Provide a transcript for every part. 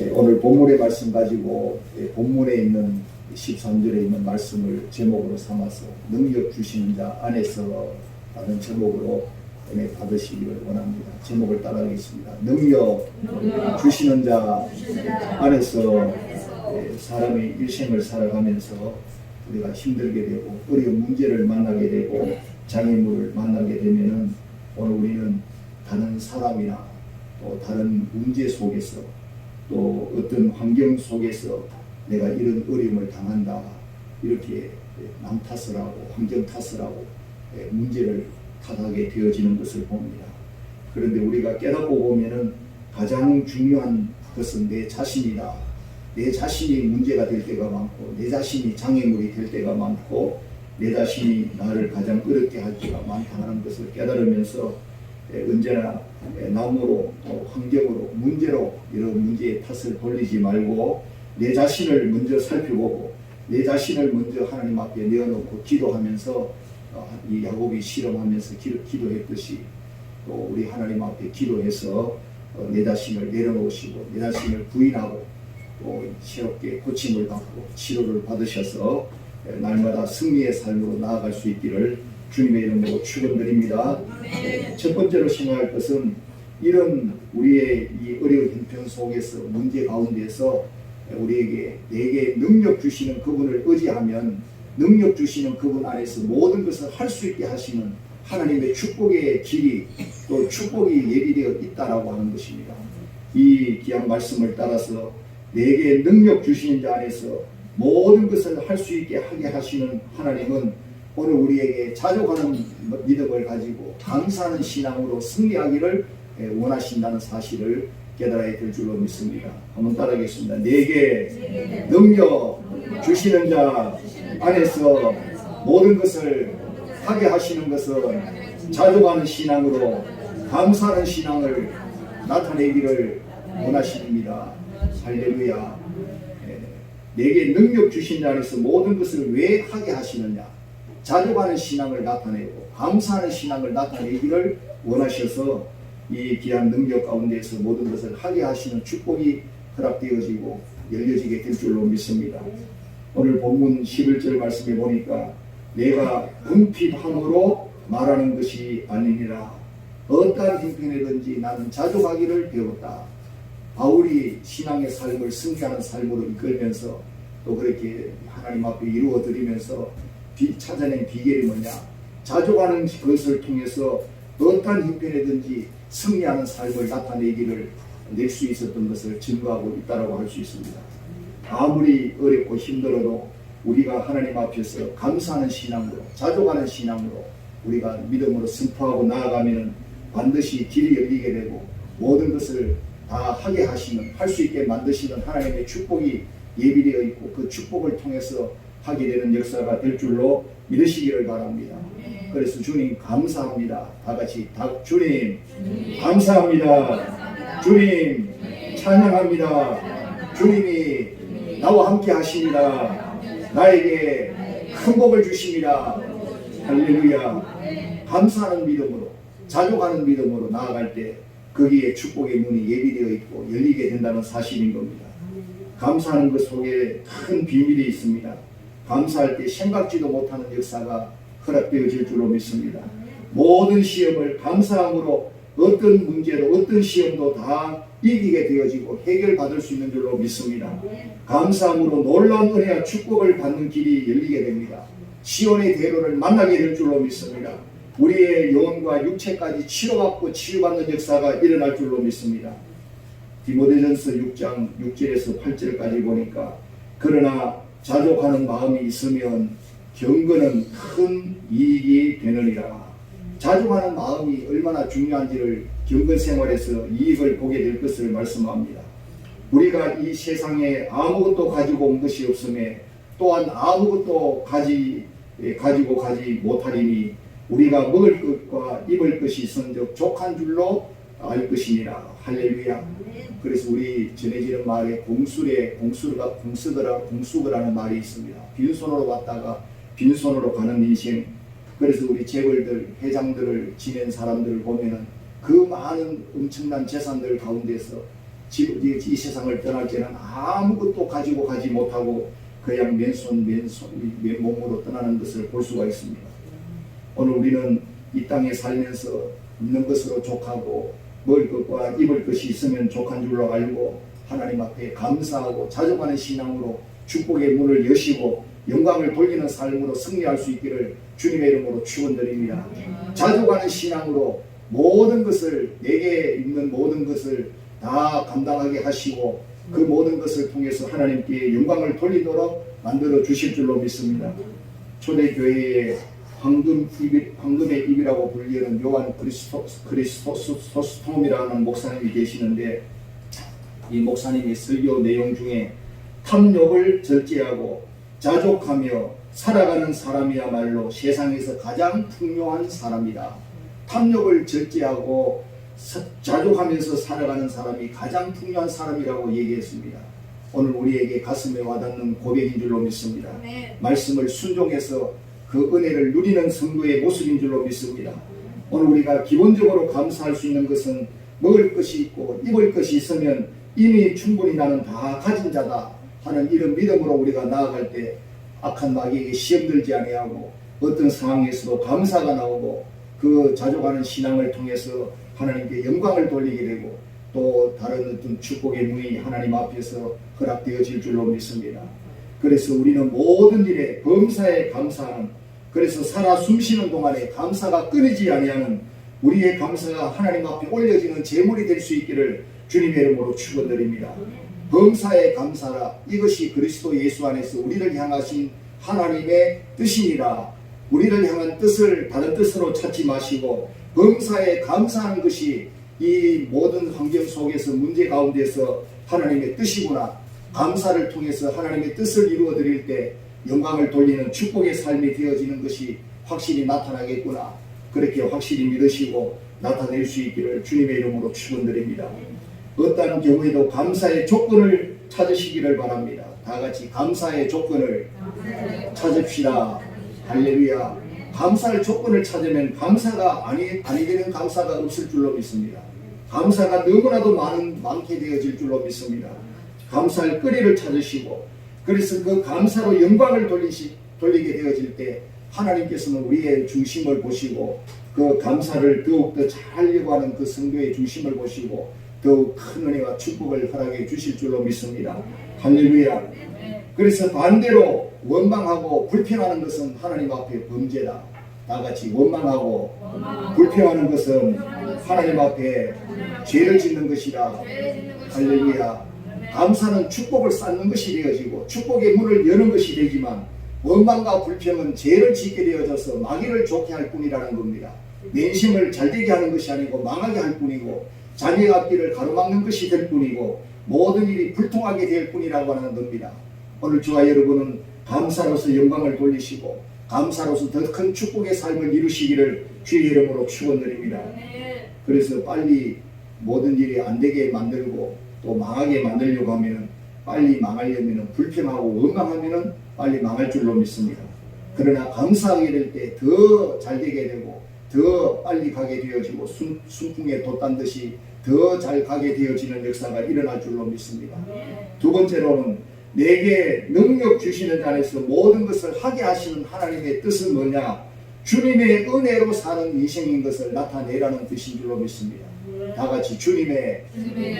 예, 오늘 본문의 말씀 가지고 예, 본문에 있는 13절에 있는 말씀을 제목으로 삼아서 능력 주시는 자 안에서 라는 제목으로 은혜 받으시기를 원합니다. 제목을 따라하겠습니다. 능력 주시는 자 안에서 예, 사람의 일생을 살아가면서 우리가 힘들게 되고 어려운 문제를 만나게 되고 장애물을 만나게 되면은 오늘 우리는 다른 사람이나 또 다른 문제 속에서 또 어떤 환경 속에서 내가 이런 어려움을 당한다 이렇게 남 탓을 하고 환경 탓을 하고 예, 문제를 탓하게 되어지는 것을 봅니다. 그런데 우리가 깨닫고 보면은 가장 중요한 것은 내 자신이다. 내 자신이 문제가 될 때가 많고 내 자신이 장애물이 될 때가 많고 내 자신이 나를 가장 어렵게 할 때가 많다는 것을 깨달으면서 예, 언제나 예, 남으로 또 환경으로 문제로 이런 문제의 탓을 돌리지 말고 내 자신을 먼저 살펴보고 내 자신을 먼저 하나님 앞에 내어놓고 기도하면서 어, 이 야곱이 실험하면서 기도, 기도 했듯이 또 우리 하나님 앞에 기도해서 어, 내 자신을 내려놓으시고 내 자신을 부인하고 또 새롭게 고침을 받고 치료를 받으셔서 예, 날마다 승리의 삶으로 나아갈 수 있기를 주님의 이름으로 축원드립니다. 예, 첫 번째로 생각할 것은 이런 우리의 이 어려운 형편 속에서 문제 가운데서 우리에게 내게 능력 주시는 그분을 의지하면 능력 주시는 그분 안에서 모든 것을 할 수 있게 하시는 하나님의 축복의 길이 또 축복이 예비되어 있다라고 하는 것입니다. 이 귀한 말씀을 따라서 내게 능력 주시는 자 안에서 모든 것을 할 수 있게 하게 하시는 하나님은 오늘 우리에게 자족하는 믿음을 가지고 감사하는 신앙으로 승리하기를 원하신다는 사실을 깨달아야 될 줄로 믿습니다. 한번 따라하겠습니다. 내게 능력 주시는 자 안에서 모든 것을 하게 하시는 것은 자족하는 신앙으로 감사하는 신앙을 나타내기를 원하십니다. 할렐루야. 예, 내게 능력 주신 자 안에서 모든 것을 왜 하게 하시느냐? 자족하는 신앙을 나타내고 감사하는 신앙을 나타내기를 원하셔서 이 귀한 능력 가운데서 모든 것을 하게 하시는 축복이 허락되어지고 열려지게 될 줄로 믿습니다. 오늘 본문 11절 말씀에 보니까 내가 궁핍함으로 말하는 것이 아니니라 어떠한 형편이든지 나는 자족하기를 배웠다. 바울이 신앙의 삶을 승리하는 삶으로 이끌면서 또 그렇게 하나님 앞에 이루어 드리면서 비- 찾아낸 비결이 뭐냐? 자족하는 것을 통해서 어떠한 형편이든지 승리하는 삶을 나타내기를 낼 수 있었던 것을 증거하고 있다라고 할 수 있습니다. 아무리 어렵고 힘들어도 우리가 하나님 앞에서 감사하는 신앙으로 자족하는 신앙으로 우리가 믿음으로 승포하고 나아가면 반드시 길이 열리게 되고 모든 것을 다 하게 하시는 할 수 있게 만드시는 하나님의 축복이 예비되어 있고 그 축복을 통해서 하게 되는 역사가 될 줄로 믿으시기를 바랍니다. 그래서 주님 감사합니다. 다 같이 다 주님 감사합니다. 주님 찬양합니다. 주님이 나와 함께 하십니다. 나에게 큰 복을 주십니다. 할렐루야. 감사하는 믿음으로 자족하는 믿음으로 나아갈 때 거기에 축복의 문이 예비되어 있고 열리게 된다는 사실인 겁니다. 감사하는 것 속에 큰 비밀이 있습니다. 감사할 때 생각지도 못하는 역사가 허락되어질 줄로 믿습니다. 모든 시험을 감사함으로 어떤 문제도 어떤 시험도 다 이기게 되어지고 해결받을 수 있는 줄로 믿습니다. 감사함으로 놀라운 은혜와 축복을 받는 길이 열리게 됩니다. 시온의 대로를 만나게 될 줄로 믿습니다. 우리의 영혼과 육체까지 치료받고 치유받는 역사가 일어날 줄로 믿습니다. 디모데전서 6장 6절에서 8절까지 보니까 그러나 자족하는 마음이 있으면 경건은 큰 이익이 되느니라. 자족하는 마음이 얼마나 중요한지를 경건 생활에서 이익을 보게 될 것을 말씀합니다. 우리가 이 세상에 아무것도 가지고 온 것이 없음에 또한 아무것도 가지 예, 가지고 가지 못하리니 우리가 먹을 것과 입을 것이 있은 즉 족한 줄로 알 것이니라 할렐루야. 그래서 우리 전해지는 말에 공술에 공수가 공수더라 공수거라는 말이 있습니다. 빈손으로 왔다가 빈손으로 가는 인생. 그래서 우리 재벌들 회장들을 지낸 사람들을 보면은 그 많은 엄청난 재산들 가운데서 지- 이, 이 세상을 떠날 때는 아무것도 가지고 가지 못하고 그냥 맨손 맨손 맨 몸으로 떠나는 것을 볼 수가 있습니다. 오늘 우리는 이 땅에 살면서 있는 것으로 족하고 먹을 것과 입을 것이 있으면 족한 줄로 알고 하나님 앞에 감사하고 자족하는 신앙으로 축복의 문을 여시고 영광을 돌리는 삶으로 승리할 수 있기를 주님의 이름으로 축원드립니다. 자족하는 신앙으로 모든 것을 내게 있는 모든 것을 다 감당하게 하시고 그 모든 것을 통해서 하나님께 영광을 돌리도록 만들어 주실 줄로 믿습니다. 초대교회의 황금 입, 황금의 입이라고 불리는 요한 그리스토 그리스토스톰이라는 목사님이 계시는데 이 목사님의 설교 내용 중에 탐욕을 절제하고 자족하며 살아가는 사람이야말로 세상에서 가장 풍요한 사람이다. 탐욕을 절제하고 사- 자족하면서 살아가는 사람이 가장 풍요한 사람이라고 얘기했습니다. 오늘 우리에게 가슴에 와닿는 고백인 줄로 믿습니다. 말씀을 순종해서 그 은혜를 누리는 성도의 모습인 줄로 믿습니다. 오늘 우리가 기본적으로 감사할 수 있는 것은 먹을 것이 있고 입을 것이 있으면 이미 충분히 나는 다 가진 자다 하는 이런 믿음으로 우리가 나아갈 때 악한 마귀에게 시험 들지 아니하고 어떤 상황에서도 감사가 나오고 그 자족하는 신앙을 통해서 하나님께 영광을 돌리게 되고 또 다른 어떤 축복의 문이 하나님 앞에서 허락되어질 줄로 믿습니다. 그래서 우리는 모든 일에 범사에 감사하는 그래서 살아 숨쉬는 동안에 감사가 끊이지 아니하는 우리의 감사가 하나님 앞에 올려지는 제물이 될 수 있기를 주님의 이름으로 축원드립니다. 범사에 감사라. 이것이 그리스도 예수 안에서 우리를 향하신 하나님의 뜻이니라. 우리를 향한 뜻을 다른 뜻으로 찾지 마시고 범사에 감사하는 것이 이 모든 환경 속에서 문제 가운데서 하나님의 뜻이구나. 감사를 통해서 하나님의 뜻을 이루어 드릴 때 영광을 돌리는 축복의 삶이 되어지는 것이 확실히 나타나겠구나 그렇게 확실히 믿으시고 나타낼 수 있기를 주님의 이름으로 축원드립니다. 어떠한 경우에도 감사의 조건을 찾으시기를 바랍니다. 다 같이 감사의 조건을 찾읍시다. 할렐루야. 감사할 조건을 찾으면 감사가 아니 아니 되는 감사가 없을 줄로 믿습니다. 감사가 너무나도 많은 많게 되어질 줄로 믿습니다. 감사할 거리를 찾으시고 그래서 그 감사로 영광을 돌리시 돌리게 되어질 때 하나님께서는 우리의 중심을 보시고 그 감사를 더욱더 잘하려고 하는 그 성도의 중심을 보시고 더욱 큰 은혜와 축복을 허락해 주실 줄로 믿습니다. 할렐루야. 그래서 반대로 원망하고 불평하는 것은 하나님 앞에 범죄다. 다 같이 원망하고 불평하는 것은 하나님 앞에 죄를 짓는 것이다. 할렐루야. 감사는 축복을 쌓는 것이 되어지고 축복의 문을 여는 것이 되지만 원망과 불평은 죄를 짓게 되어져서 마귀를 좋게 할 뿐이라는 겁니다. 내심을 잘되게 하는 것이 아니고 망하게 할 뿐이고 자기 앞길을 가로막는 것이 될 뿐이고 모든 일이 불통하게 될 뿐이라고 하는 겁니다. 오늘 저와 여러분은 감사로서 영광을 돌리시고 감사로서 더 큰 축복의 삶을 이루시기를 주의 이름으로 축원드립니다. 그래서 빨리 모든 일이 안 되게 만들고 또 망하게 만들려고 하면 빨리 망하려면 불평하고 원망하면 빨리 망할 줄로 믿습니다. 그러나 감사하게 될 때 더 잘 되게 되고 더 빨리 가게 되어지고 순, 순풍에 돛단 듯이 더 잘 가게 되어지는 역사가 일어날 줄로 믿습니다. 두 번째로는 내게 능력 주시는 자에서 모든 것을 하게 하시는 하나님의 뜻은 뭐냐? 주님의 은혜로 사는 인생인 것을 나타내라는 뜻인 줄로 믿습니다. 다 같이 주님의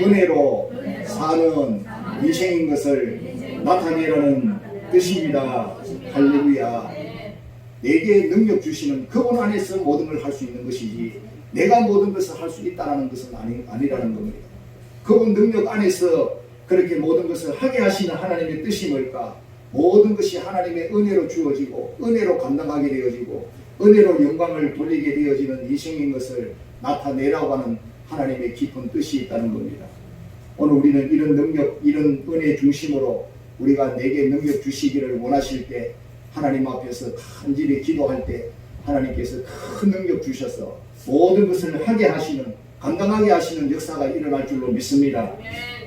은혜로 사는 인생인 것을 나타내라는 뜻입니다. 할렐루야. 내게 능력 주시는 그분 안에서 모든 걸 할 수 있는 것이지 내가 모든 것을 할 수 있다는 것은 아니, 아니라는 겁니다. 그분 능력 안에서 그렇게 모든 것을 하게 하시는 하나님의 뜻이 뭘까? 모든 것이 하나님의 은혜로 주어지고 은혜로 감당하게 되어지고 은혜로 영광을 돌리게 되어지는 인생인 것을 나타내라고 하는 하나님의 깊은 뜻이 있다는 겁니다. 오늘 우리는 이런 능력, 이런 은혜 중심으로 우리가 내게 능력 주시기를 원하실 때 하나님 앞에서 간절히 기도할 때 하나님께서 큰 능력 주셔서 모든 것을 하게 하시는 감당하게 하시는 역사가 일어날 줄로 믿습니다.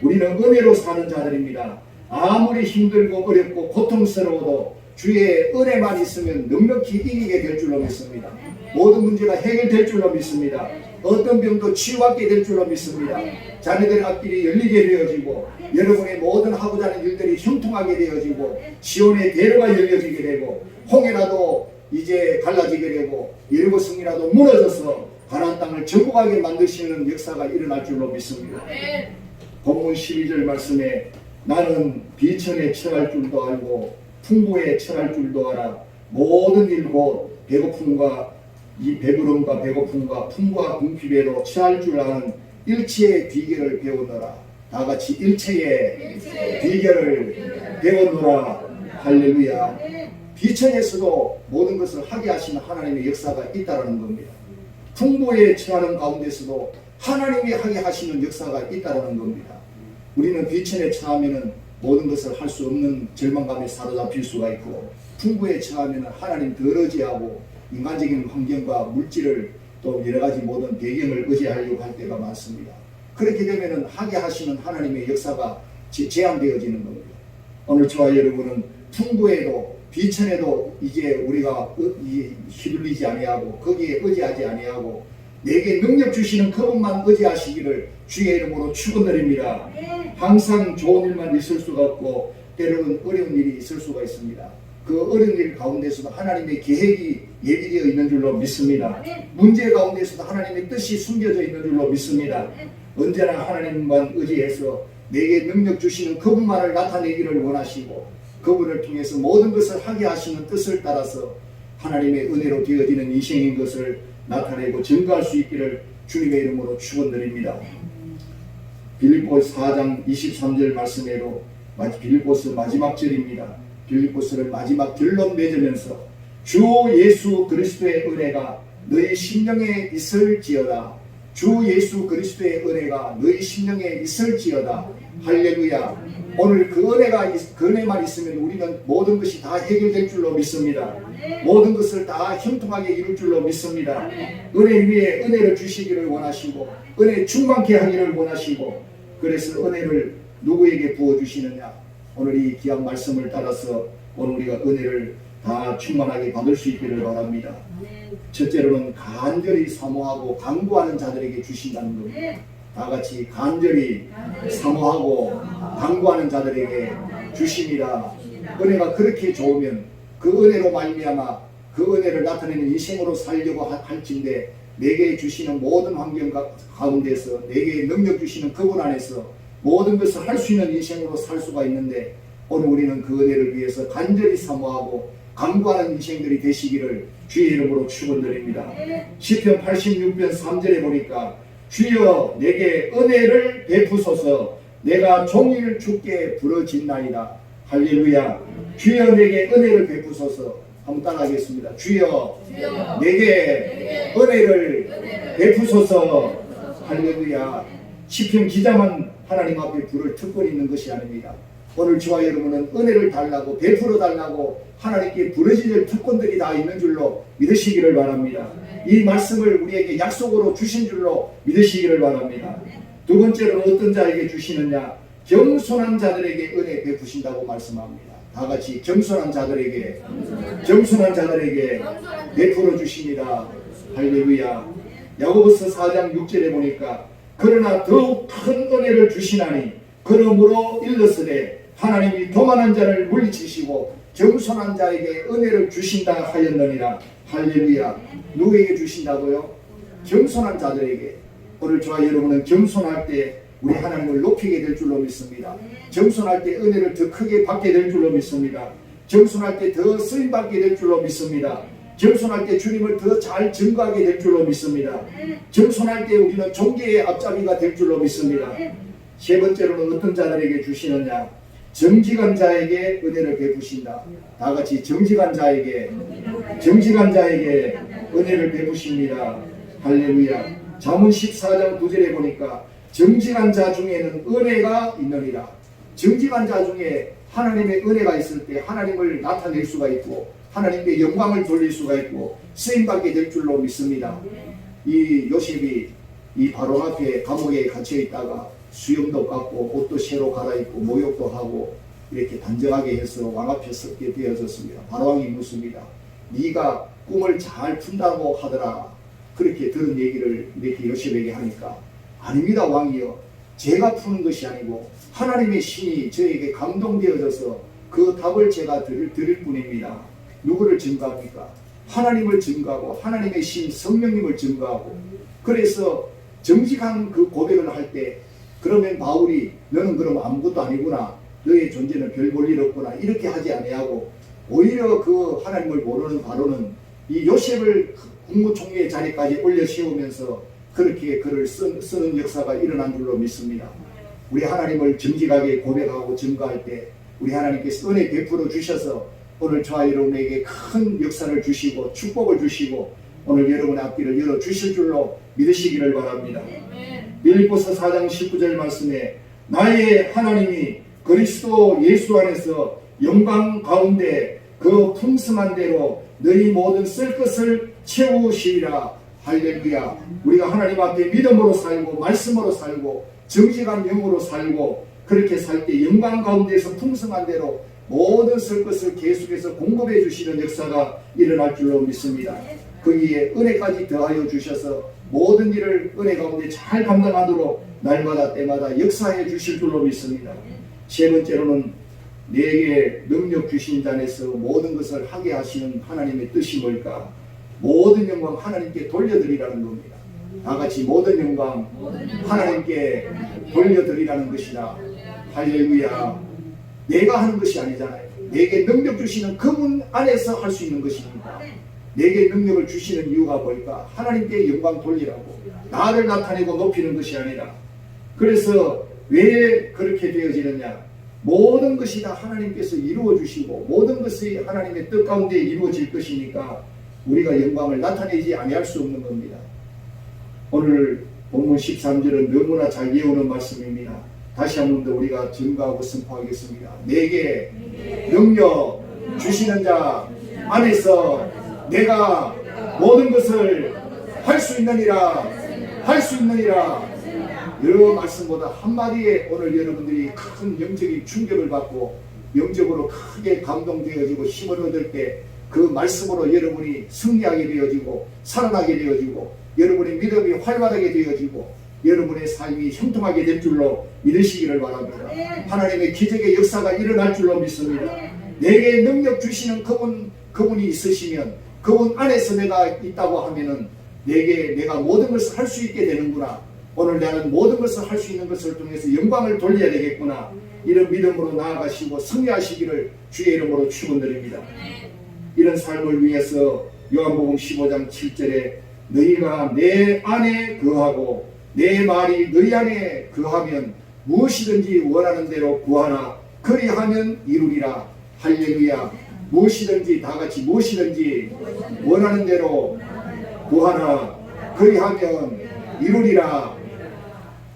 우리는 은혜로 사는 자들입니다. 아무리 힘들고 어렵고 고통스러워도 주의 은혜만 있으면 넉넉히 이기게 될 줄로 믿습니다. 모든 문제가 해결될 줄로 믿습니다. 어떤 병도 치유받게 될 줄로 믿습니다. 자녀들의 앞길이 열리게 되어지고 여러분의 모든 하고자 하는 일들이 형통하게 되어지고 시온의 대로가 열려지게 되고 홍해라도 이제 갈라지게 되고 예리고 성이라도 무너져서 가나안 땅을 정복하게 만드시는 역사가 일어날 줄로 믿습니다. 본문 12절 말씀에 나는 비천에 처할 줄도 알고 풍부에 처할 줄도 알아 모든 일 곧 배고픔과 이 배부름과 배고픔과 풍부와 궁핍에도 처할 줄 아는 일체의 비결을 배우노라. 다 같이 일체의 비결을 배우노라. 할렐루야. 비천에서도 모든 것을 하게 하시는 하나님의 역사가 있다는 겁니다. 풍부에 처하는 가운데서도 하나님이 하게 하시는 역사가 있다는 겁니다. 우리는 비천에 처하면은 모든 것을 할 수 없는 절망감에 사로잡힐 수가 있고 풍부에 처하면은 하나님 더러지하고 인간적인 환경과 물질을 또 여러 가지 모든 배경을 의지하려고 할 때가 많습니다. 그렇게 되면은 하게 하시는 하나님의 역사가 제- 제한되어지는 겁니다. 오늘 저와 여러분은 풍부에도 비천에도 이제 우리가 휘둘리지 아니하고 거기에 의지하지 아니하고 내게 능력 주시는 그분만 의지하시기를 주의 이름으로 축원드립니다. 항상 좋은 일만 있을 수가 없고 때로는 어려운 일이 있을 수가 있습니다. 그 어려운 일 가운데서도 하나님의 계획이 예비되어 있는 줄로 믿습니다. 문제 가운데서도 하나님의 뜻이 숨겨져 있는 줄로 믿습니다. 언제나 하나님만 의지해서 내게 능력 주시는 그분만을 나타내기를 원하시고 그분을 통해서 모든 것을 하게 하시는 뜻을 따라서 하나님의 은혜로 되어지는 인생인 것을 나타내고 증거할 수 있기를 주님의 이름으로 축원드립니다. 빌립보 4장 23절 말씀에도 마치 빌립보스 마지막 절입니다. 빌립보스를 마지막 결론 맺으면서 주 예수 그리스도의 은혜가 너희 심령에 있을지어다. 주 예수 그리스도의 은혜가 너희 심령에 있을지어다. 할렐루야. 오늘 그 은혜가 있- 그 은혜만 있으면 우리는 모든 것이 다 해결될 줄로 믿습니다. 모든 것을 다 형통하게 이룰 줄로 믿습니다. 은혜 위에 은혜를 주시기를 원하시고 은혜 충만케 하기를 원하시고 그래서 은혜를 누구에게 부어 주시느냐? 오늘 이 귀한 말씀을 따라서 오늘 우리가 은혜를 다 충만하게 받을 수 있기를 바랍니다. 첫째로는 간절히 사모하고 강구하는 자들에게 주신다는 겁니다. 다 같이 간절히 사모하고 강구하는 자들에게 주십니다. 은혜가 그렇게 좋으면 그 은혜로 말미암아 그 은혜를 나타내는 인생으로 살려고 하- 할진데 내게 주시는 모든 환경 가- 가운데서 내게 능력 주시는 그분 안에서 모든 것을 할 수 있는 인생으로 살 수가 있는데 오늘 우리는 그 은혜를 위해서 간절히 사모하고 강구하는 인생들이 되시기를 주의 이름으로 축원드립니다. 시편 86편 3절에 보니까 주여 내게 은혜를 베푸소서 내가 종일 주께 부러진나이다. 할렐루야. 주여 내게 은혜를 베푸소서 한번 따라하겠습니다. 주여 주여 내게 은혜를 베푸소서 할렐루야. 시편 기자만 하나님 앞에 불을 듣고 있는 것이 아닙니다. 오늘 저와 여러분은 은혜를 달라고 베풀어 달라고 하나님께 부르짖을 특권들이 다 있는 줄로 믿으시기를 바랍니다. 이 말씀을 우리에게 약속으로 주신 줄로 믿으시기를 바랍니다. 두 번째로는 어떤 자에게 주시느냐? 겸손한 자들에게 은혜 베푸신다고 말씀합니다. 다 같이 겸손한 자들에게 겸손한 자들에게 베풀어 주십니다. 할렐루야. 야고보서 4장 6절에 보니까 그러나 더욱 큰 은혜를 주시나니 그러므로 일렀으되 하나님이 도만한 자를 물리치시고 겸손한 자에게 은혜를 주신다 하였느니라. 할렐루야. 누구에게 주신다고요? 겸손한 자들에게. 오늘 저와 여러분은 겸손할 때 우리 하나님을 높이게 될 줄로 믿습니다. 겸손할 때 은혜를 더 크게 받게 될 줄로 믿습니다. 겸손할 때 더 쓰임 받게 될 줄로 믿습니다. 겸손할 때 주님을 더 잘 증거하게 될 줄로 믿습니다. 겸손할 때 우리는 종교의 앞잡이가 될 줄로 믿습니다. 세 번째로는 어떤 자들에게 주시느냐? 정직한 자에게 은혜를 베푸신다. 다 같이 정직한 자에게 정직한 자에게 은혜를 베푸십니다. 할렐루야. 잠언 14장 9절에 보니까 정직한 자 중에는 은혜가 있느니라. 정직한 자 중에 하나님의 은혜가 있을 때 하나님을 나타낼 수가 있고 하나님께 영광을 돌릴 수가 있고 쓰임 받게 될 줄로 믿습니다. 이 요셉이 이 바로 앞에 감옥에 갇혀 있다가 수염도 깎고 옷도 새로 갈아입고 모욕도 하고 이렇게 단정하게 해서 왕 앞에 섰게 되어졌습니다. 바로왕이 묻습니다. 네가 꿈을 잘 푼다고 하더라. 그렇게 들은 얘기를 이렇게 요셉에게 하니까 아닙니다 왕이여 제가 푸는 것이 아니고 하나님의 신이 저에게 감동되어져서 그 답을 제가 드릴, 드릴 뿐입니다. 누구를 증거합니까? 하나님을 증거하고 하나님의 신 성령님을 증거하고 그래서 정직한 그 고백을 할 때 그러면 바울이 너는 그럼 아무것도 아니구나 너의 존재는 별 볼 일 없구나 이렇게 하지 아니하고 오히려 그 하나님을 모르는 바로는 이 요셉을 국무총리의 자리까지 올려 세우면서 그렇게 글을 쓰, 쓰는 역사가 일어난 줄로 믿습니다. 우리 하나님을 정직하게 고백하고 증거할 때 우리 하나님께서 은혜 베풀어 주셔서 오늘 저와 여러분에게 큰 역사를 주시고 축복을 주시고 오늘 여러분의 앞길을 열어 주실 줄로 믿으시기를 바랍니다. 빌립보서 4장 19절 말씀에 나의 하나님이 그리스도 예수 안에서 영광 가운데 그 풍성한 대로 너희 모든 쓸 것을 채우시리라 할렐루야 우리가 하나님 앞에 믿음으로 살고 말씀으로 살고 정직한 영으로 살고 그렇게 살 때 영광 가운데서 풍성한 대로 모든 쓸 것을 계속해서 공급해 주시는 역사가 일어날 줄로 믿습니다. 거기에 은혜까지 더하여 주셔서 모든 일을 은혜 가운데 잘 감당하도록 날마다 때마다 역사해 주실 줄로 믿습니다. 세 번째로는 내게 능력 주신 자에서 모든 것을 하게 하시는 하나님의 뜻이 뭘까? 모든 영광 하나님께 돌려드리라는 겁니다. 다 같이 모든 영광 하나님께 돌려드리라는 것이다. 할렐루야. 내가 하는 것이 아니잖아요. 내게 능력 주시는 그분 안에서 할 수 있는 것입니다. 내게 능력을 주시는 이유가 뭘까? 하나님께 영광 돌리라고. 나를 나타내고 높이는 것이 아니라. 그래서 왜 그렇게 되어지느냐? 모든 것이 다 하나님께서 이루어 주시고 모든 것이 하나님의 뜻 가운데 이루어질 것이니까 우리가 영광을 나타내지 아니할 수 없는 겁니다. 오늘 본문 13절은 너무나 잘 외우는 말씀입니다. 다시 한 번 더 우리가 증거하고 선포하겠습니다. 내게 능력 주시는 자 안에서 내가 모든 것을 할 수 있느니라 할 수 있느니라 여러 말씀보다 한마디에 오늘 여러분들이 큰 영적인 충격을 받고 영적으로 크게 감동되어지고 힘을 얻을 때 그 말씀으로 여러분이 승리하게 되어지고 살아나게 되어지고 여러분의 믿음이 활발하게 되어지고 여러분의 삶이 형통하게 될 줄로 믿으시기를 바랍니다. 하나님의 기적의 역사가 일어날 줄로 믿습니다. 내게 능력 주시는 그분 그분이 있으시면 그분 안에서 내가 있다고 하면은 내게 내가 모든 것을 할 수 있게 되는구나. 오늘 나는 모든 것을 할 수 있는 것을 통해서 영광을 돌려야 되겠구나. 이런 믿음으로 나아가시고 승리하시기를 주의 이름으로 축원드립니다. 이런 삶을 위해서 요한복음 15장 7절에 너희가 내 안에 거하고 내 말이 너희 안에 거하면 무엇이든지 원하는 대로 구하나 그리하면 이루리라. 할렐루야. 무엇이든지 다 같이 무엇이든지 원하는 대로 구하나 그리하면 이루리라.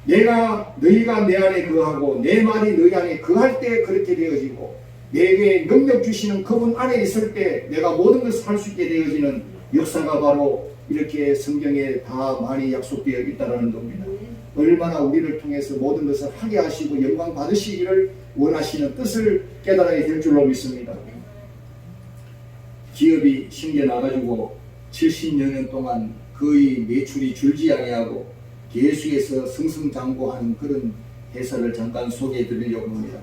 내가 너희가 내 안에 거하고 내 말이 너희 안에 거할 때 그렇게 되어지고 내게 능력 주시는 그분 안에 있을 때 내가 모든 것을 할 수 있게 되어지는 역사가 바로 이렇게 성경에 다 많이 약속되어 있다는 겁니다. 얼마나 우리를 통해서 모든 것을 하게 하시고 영광 받으시기를 원하시는 뜻을 깨달아야 될 줄로 믿습니다. 기업이 생겨나가지고 70여 년 동안 거의 매출이 줄지 아니하고 계속해서 승승장구하는 그런 회사를 잠깐 소개해 드리려고 합니다.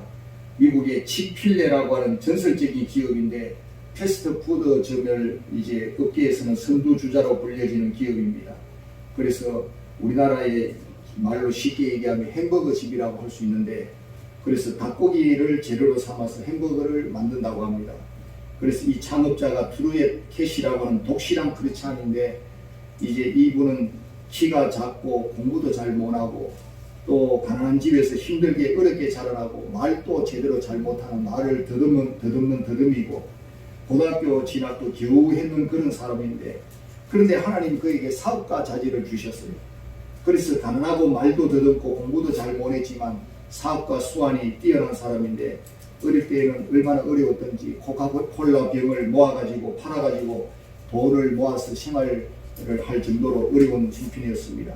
미국의 치필레라고 하는 전설적인 기업인데 패스트푸드 점을 이제 업계에서는 선두주자로 불려지는 기업입니다. 그래서 우리나라의 말로 쉽게 얘기하면 햄버거 집이라고 할 수 있는데 그래서 닭고기를 재료로 삼아서 햄버거를 만든다고 합니다. 그래서 이 창업자가 트루엣 캐시라고 하는 독실한 크리스찬인데 이제 이분은 키가 작고 공부도 잘 못하고 또 가난한 집에서 힘들게 어렵게 자라나고 말도 제대로 잘 못하는 말을 더듬는 더듬는 더듬이고 고등학교 진학도 겨우 했는 그런 사람인데 그런데 하나님 그에게 사업가 자질을 주셨어요. 그래서 가난하고 말도 더듬고 공부도 잘 못했지만 사업가 수완이 뛰어난 사람인데 어릴 때에는 얼마나 어려웠던지 코카콜라 병을 모아가지고 팔아가지고 돈을 모아서 생활을 할 정도로 어려운 형편이었습니다.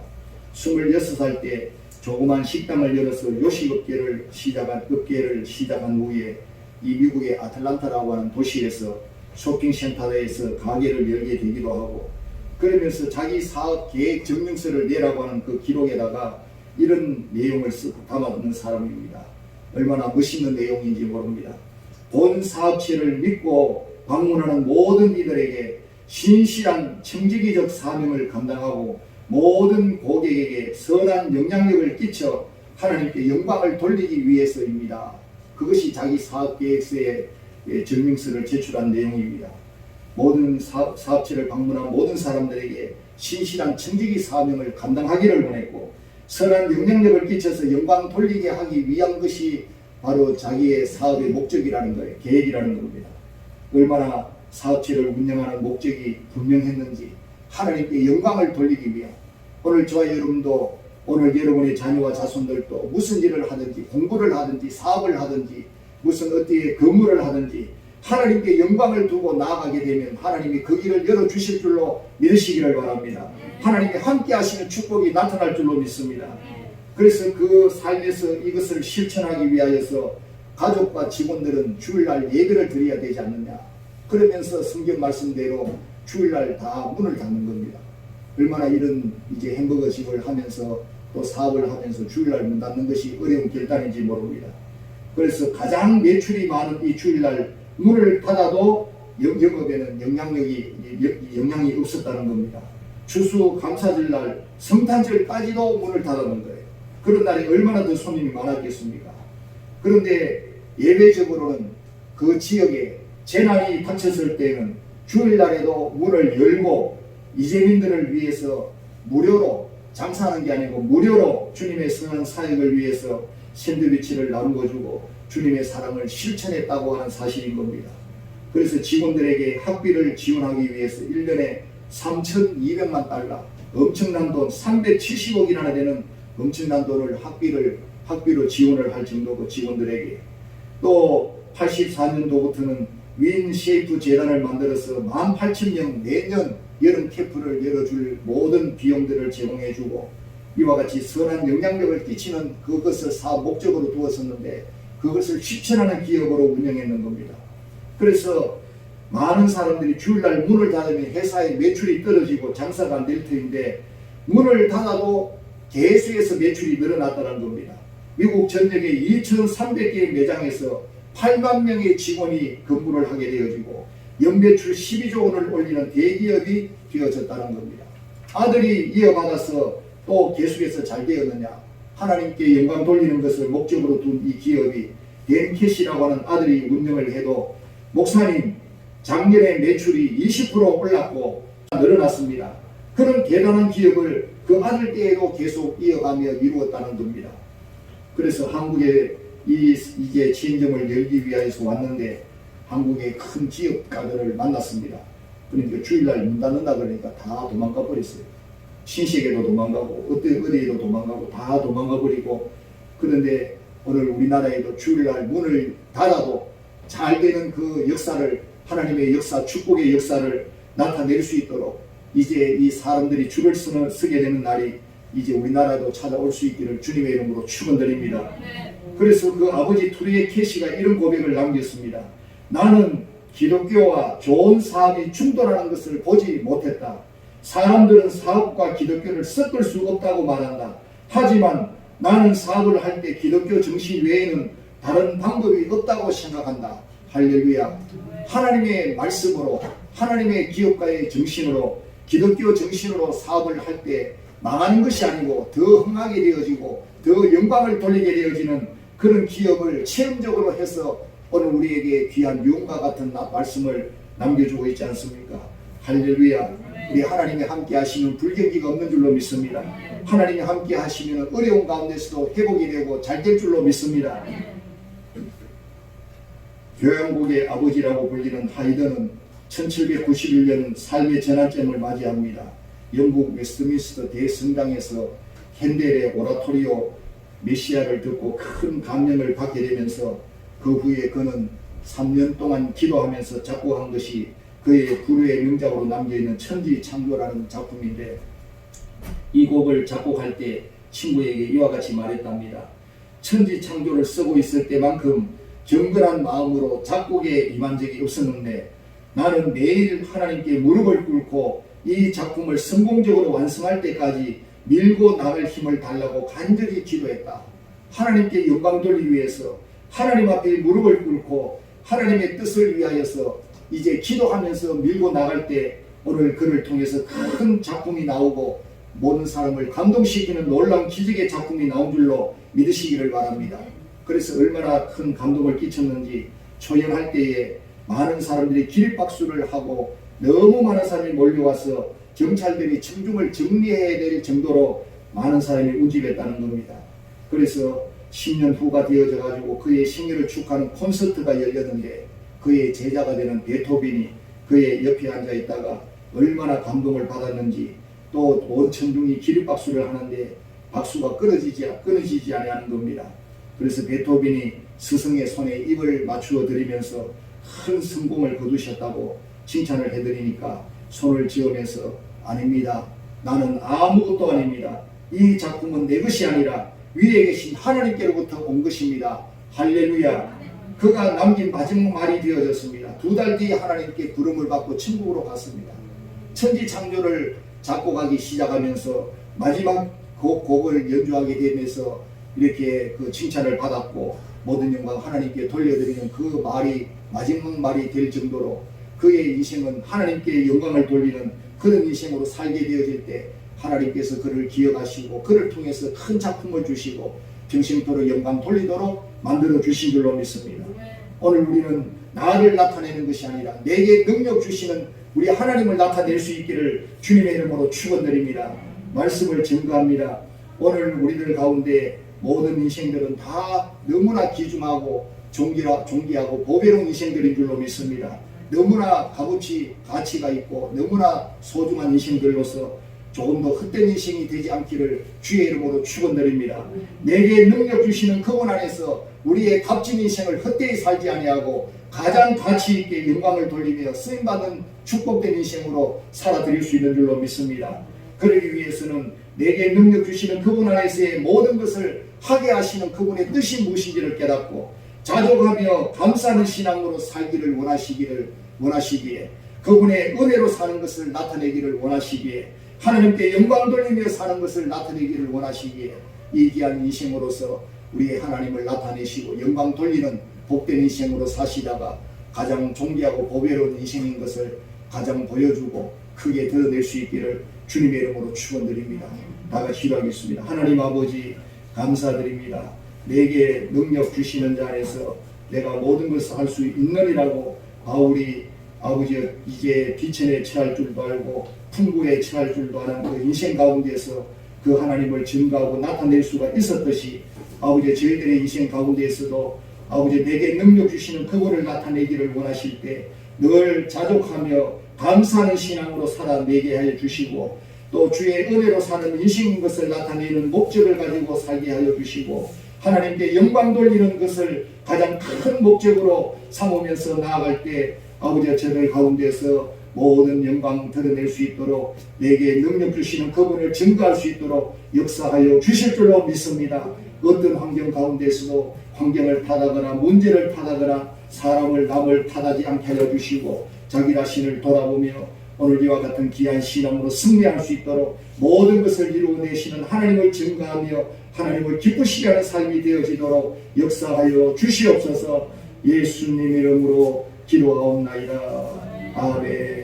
26살 때 조그만 식당을 열어서 요식업계를 시작한 업계를 시작한 후에 이 미국의 아틀란타라고 하는 도시에서 쇼핑센터에서 가게를 열게 되기도 하고 그러면서 자기 사업 계획 증명서를 내라고 하는 그 기록에다가 이런 내용을 쓰고 담아놓는 사람입니다. 얼마나 멋있는 내용인지 모릅니다. 본 사업체를 믿고 방문하는 모든 이들에게 신실한 청지기적 사명을 감당하고 모든 고객에게 선한 영향력을 끼쳐 하나님께 영광을 돌리기 위해서입니다. 그것이 자기 사업 계획서에 예, 증명서를 제출한 내용입니다. 모든 사업, 사업 체를 방문한 모든 사람들에게 신실한 청지기 사명을 감당하기를 원했고 선한 영향력을 끼쳐서 영광 돌리게 하기 위한 것이 바로 자기의 사업의 목적이라는 거예요. 계획이라는 겁니다. 얼마나 사업체를 운영하는 목적이 분명했는지 하나님께 영광을 돌리기 위한 오늘 저와 여러분도 오늘 여러분의 자녀와 자손들도 무슨 일을 하든지 공부를 하든지 사업을 하든지 무슨 어디에 근무를 하든지 하나님께 영광을 두고 나아가게 되면 하나님이 그 길을 열어주실 줄로 믿으시기를 바랍니다. 하나님이 함께 하시는 축복이 나타날 줄로 믿습니다. 그래서 그 삶에서 이것을 실천하기 위하여서 가족과 직원들은 주일날 예배를 드려야 되지 않느냐. 그러면서 성경 말씀대로 주일날 다 문을 닫는 겁니다. 얼마나 이런 이제 햄버거식을 하면서 또 사업을 하면서 주일날 문 닫는 것이 어려운 결단인지 모릅니다. 그래서 가장 매출이 많은 이 주일날 문을 닫아도 영- 영업에는 영향력이 영향이 없었다는 겁니다. 추수 감사절 날 성탄절까지도 문을 닫아놓은 거예요. 그런 날에 얼마나 더 손님이 많았겠습니까? 그런데 예외적으로는 그 지역에 재난이 닥쳤을 때는 주일날에도 문을 열고 이재민들을 위해서 무료로 장사하는 게 아니고 무료로 주님의 선한 사역을 위해서 샌드위치를 나누어 주고 주님의 사랑을 실천했다고 하는 사실인 겁니다. 그래서 직원들에게 학비를 지원하기 위해서 1년에 3,200만 달러, 엄청난 돈, 370억이나 되는 엄청난 돈을 학비를 학비로 지원을 할 정도고 직원들에게 또 84년도부터는 윈 셰이프 재단을 만들어서 18,000명 매년 여름 캠프를 열어줄 모든 비용들을 제공해주고 이와 같이 선한 영향력을 끼치는 그것을 사업 목적으로 두었었는데 그것을 실천하는 기업으로 운영했는 겁니다. 그래서 많은 사람들이 주일날 문을 닫으면 회사의 매출이 떨어지고 장사가 안 될 터인데 문을 닫아도 개수에서 매출이 늘어났다는 겁니다. 미국 전역에 2,300개의 매장에서 8만 명의 직원이 근무를 하게 되어지고 연매출 12조 원을 올리는 대기업이 되어졌다는 겁니다. 아들이 이어받아서 또 계속해서 잘 되었느냐? 하나님께 영광 돌리는 것을 목적으로 둔 이 기업이 댄캐시라고 하는 아들이 운영을 해도 목사님 작년에 매출이 20% 올랐고 늘어났습니다. 그런 대단한 기업을 그 아들 때에도 계속 이어가며 이루었다는 겁니다. 그래서 한국에 이, 이제 지인점을 열기 위해서 왔는데 한국의 큰 기업가들을 만났습니다. 그러니까 주일날 문 닫는다 그러니까 다 도망가 버렸어요. 신식에도 도망가고 어디 어디에도 도망가고 다 도망가 버리고 그런데 오늘 우리나라에도 주일날 문을 닫아도 잘 되는 그 역사를 하나님의 역사 축복의 역사를 나타낼 수 있도록 이제 이 사람들이 줄을 쓰는, 쓰게 되는 날이 이제 우리나라도 찾아올 수 있기를 주님의 이름으로 축원드립니다. 그래서 그 아버지 투리의 캐시가 이런 고백을 남겼습니다. 나는 기독교와 좋은 사업이 충돌하는 것을 보지 못했다. 사람들은 사업과 기독교를 섞을 수 없다고 말한다. 하지만 나는 사업을 할 때 기독교 정신 외에는 다른 방법이 없다고 생각한다. 할렐루야. 하나님의 말씀으로 하나님의 기업가의 정신으로 기독교 정신으로 사업을 할 때 망하는 것이 아니고 더 흥하게 되어지고 더 영광을 돌리게 되어지는 그런 기업을 체험적으로 해서 오늘 우리에게 귀한 유언과 같은 나- 말씀을 남겨주고 있지 않습니까? 할렐루야. 우리 하나님이 함께 하시면 불경기가 없는 줄로 믿습니다. 하나님이 함께 하시면 어려운 가운데서도 회복이 되고 잘 될 줄로 믿습니다. 교양국의 아버지라고 불리는 하이드는 1791년 삶의 전환점을 맞이합니다. 영국 웨스트민스터 대성당에서 헨델의 오라토리오 메시아를 듣고 큰 감명을 받게 되면서 그 후에 그는 3년 동안 기도하면서 작곡한 것이 그의 불후의 명작으로 남겨있는 천지 창조라는 작품인데 이 곡을 작곡할 때 친구에게 이와 같이 말했답니다. 천지 창조를 쓰고 있을 때만큼 경건한 마음으로 작곡에 임한 적이 없었는데 나는 매일 하나님께 무릎을 꿇고 이 작품을 성공적으로 완성할 때까지 밀고 나갈 힘을 달라고 간절히 기도했다. 하나님께 영광 돌리기 위해서 하나님 앞에 무릎을 꿇고 하나님의 뜻을 위하여서 이제 기도하면서 밀고 나갈 때 오늘 그를 통해서 큰 작품이 나오고 모든 사람을 감동시키는 놀라운 기적의 작품이 나온 줄로 믿으시기를 바랍니다. 그래서 얼마나 큰 감동을 끼쳤는지 초연할 때에 많은 사람들이 길박수를 하고 너무 많은 사람이 몰려와서 경찰들이 청중을 정리해야 될 정도로 많은 사람이 운집했다는 겁니다. 그래서 10년 후가 되어져 가지고 그의 생일을 축하하는 콘서트가 열렸는데 그의 제자가 되는 베토벤이 그의 옆에 앉아 있다가 얼마나 감동을 받았는지 또 온 천중이 기립박수를 하는데 박수가 끊어지지 끊어지지 아니하는 겁니다. 그래서 베토벤이 스승의 손에 입을 맞추어 드리면서 큰 성공을 거두셨다고 칭찬을 해드리니까 손을 지으면서 아닙니다. 나는 아무것도 아닙니다. 이 작품은 내 것이 아니라 위에 계신 하나님께로부터 온 것입니다. 할렐루야. 그가 남긴 마지막 말이 되어졌습니다. 두 달 뒤에 하나님께 부름을 받고 천국으로 갔습니다. 천지 창조를 작곡하기 시작하면서 마지막 곡, 곡을 연주하게 되면서 이렇게 그 칭찬을 받았고 모든 영광 하나님께 돌려드리는 그 말이 마지막 말이 될 정도로 그의 인생은 하나님께 영광을 돌리는 그런 인생으로 살게 되어질 때 하나님께서 그를 기억하시고 그를 통해서 큰 작품을 주시고 평생토록 영광 돌리도록 만들어 주신 줄로 믿습니다. 오늘 우리는 나를 나타내는 것이 아니라 내게 능력 주시는 우리 하나님을 나타낼 수 있기를 주님의 이름으로 축원드립니다. 말씀을 증거합니다. 오늘 우리들 가운데 모든 인생들은 다 너무나 귀중하고 존귀하, 존귀하고 보배로운 인생들인 줄로 믿습니다. 너무나 값어치 가치가 있고 너무나 소중한 인생들로서 조금 더 헛된 인생이 되지 않기를 주의 이름으로 축원드립니다. 내게 능력 주시는 그분 안에서 우리의 값진 인생을 헛되이 살지 아니하고 가장 가치 있게 영광을 돌리며 쓰임 받는 축복된 인생으로 살아드릴 수 있는 줄로 믿습니다. 그러기 위해서는 내게 능력 주시는 그분 안에서의 모든 것을 하게 하시는 그분의 뜻이 무엇인지를 깨닫고 자족하며 감사하는 신앙으로 살기를 원하시기를 원하시기에 그분의 은혜로 사는 것을 나타내기를 원하시기에 하나님께 영광 돌리며 사는 것을 나타내기를 원하시기에 이 귀한 인생으로서 우리의 하나님을 나타내시고 영광 돌리는 복된 인생으로 사시다가 가장 존귀하고 보배로운 인생인 것을 가장 보여주고 크게 드러낼 수 있기를 주님의 이름으로 축원드립니다. 다 같이 기도하겠습니다. 하나님 아버지 감사드립니다. 내게 능력 주시는 자 안에서 내가 모든 것을 할 수 있느니라고 바울이 아버지 이제 비천에 처할 줄도 알고 풍부에 처할 줄도 아는 그 인생 가운데서 그 하나님을 증거하고 나타낼 수가 있었듯이 아버지 저희들의 인생 가운데에서도 아버지 내게 능력 주시는 그분을 나타내기를 원하실 때 늘 자족하며 감사하는 신앙으로 살아내게 하여 주시고 또 주의 은혜로 사는 인생인 것을 나타내는 목적을 가지고 살게 하여 주시고 하나님께 영광 돌리는 것을 가장 큰 목적으로 삼으면서 나아갈 때 아버지 저들 가운데서 모든 영광 드러낼 수 있도록 내게 능력 주시는 그분을 증거할 수 있도록 역사하여 주실 줄로 믿습니다. 어떤 환경 가운데서도 환경을 타다거나 문제를 타다거나 사람을 남을 탓하지 않게 하여 주시고 자기 자신을 돌아보며 오늘 이와 같은 귀한 신앙으로 승리할 수 있도록 모든 것을 이루어내시는 하나님을 증거하며 하나님을 기쁘시게 하는 삶이 되어지도록 역사하여 주시옵소서 예수님 이름으로 기도하옵나이다. 아멘